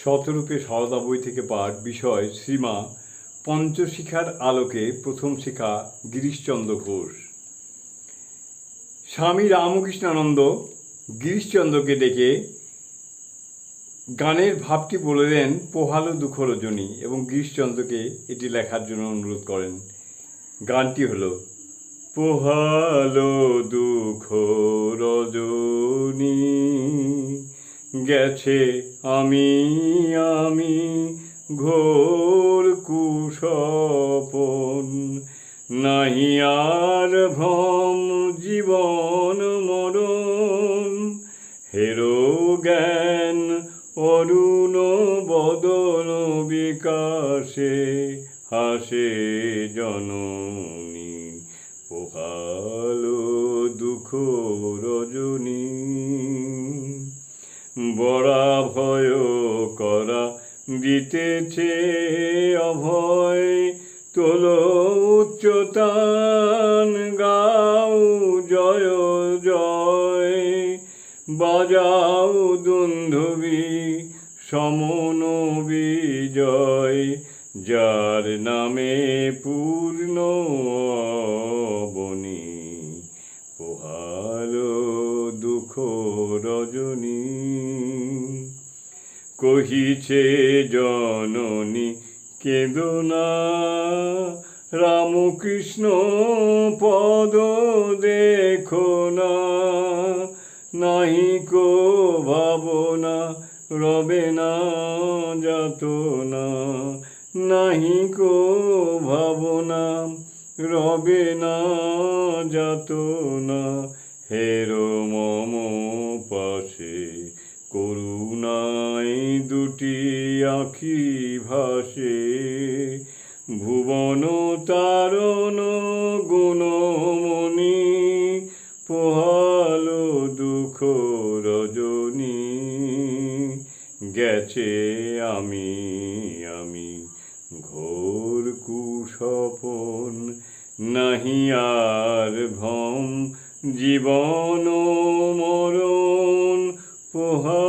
শতরূপে সারদা বই থেকে পাঠ বিষয় শ্রীমা পঞ্চশিখার আলোকে প্রথম শিখা গিরিশচন্দ্র ঘোষ। স্বামী রামকৃষ্ণানন্দ গিরিশচন্দ্রকে ডেকে গানের ভাবটি বললেন পোহালো দুঃখ রজনী এবং গিরিশচন্দ্রকে এটি লেখার জন্য অনুরোধ করেন। গানটি হলো, পোহালো গেছে আমি আমি ঘোর কুসপন। নাহি আর ভ্রম জীবন মরণ। হেরো জ্ঞান অরুণ বদন বিকাশে হাসে জননী। পোহালো বড়া ভয় করা দিতেছে অভয়, তোল উচ্চতান, গাও জয় জয়। বাজাও দুন্ধবি সমন বিজয় যার নামে পূর্ণ বনি পোহালো দুঃখ রজনী কহিছে জননী কেদনা রামকৃষ্ণ পদ দেখো না, নাহি কো ভাবনা রবে না, যাত না, নাহি কো ভাবনা রবে না, যাত না, হেরো মম পাশে আখি ভাসে, ভুবন তারণ গুণমণি, পোহালো দুঃখ রজনী। গেছে আমি আমি ঘোর কুসপন নাহি আর ভ্রম, জীবন মরণ, পোহা